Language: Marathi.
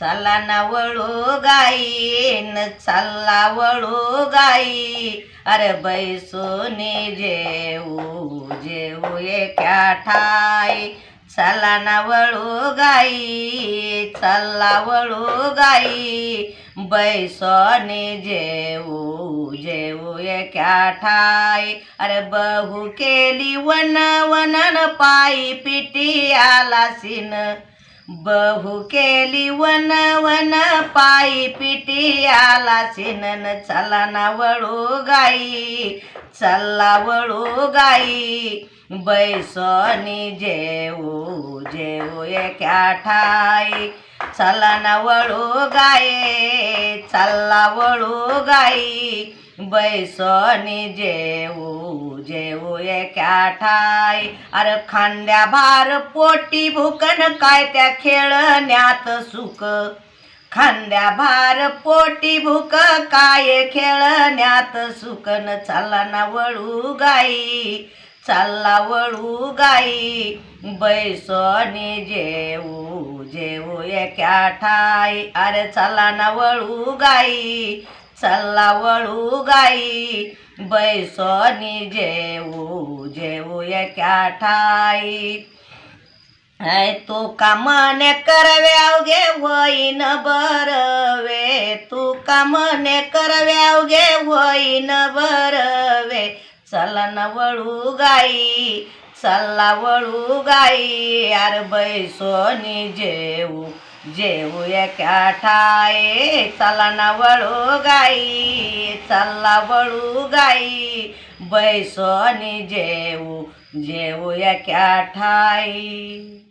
चला ना वळू गाईन चालला वळू गाई. अरे बैसोनी जेऊ जेऊ एका ठाई. चला ना वळू गाई चला वळू गाई. बैसोनी जेऊ जेऊ एका ठाई. अरे बहू केली वन वनन पायी पिटी आला सिन बहु केली वन वन पायी पिटी आला सिनन चला ना वळू गाई चला वळू गाई. बैसोनी जेऊ जेऊ एका ठाई. चला ना वळू गाये चला वळू गाई. बैसनी जेऊ जेऊ एका ठाई. अरे खांद्या भार पोटी भुकन काय त्या खेळण्यात सुख? खांद्या भार पोटी भूक काय खेळण्यात सुकन चालला ना वळू गाई चालला वळू गाई. बैसनी जेऊ क्या ठाय ठाई? अरे चला ना वळू गाई चला वळू गाई. बैसोनी जेऊ जेऊ एका ठाई? ऐ तू कामने करवे घे होईन बरवे. तू कामने करवे अवघे होईन बरवे. चला न वळू गाई चला वळू गाई. अर बैसोनी जेऊ जेवूया क्या ठाये चला ना वळू गाई चला वळू गाई. बैसोनी जेऊ जेवूया क्या ठाई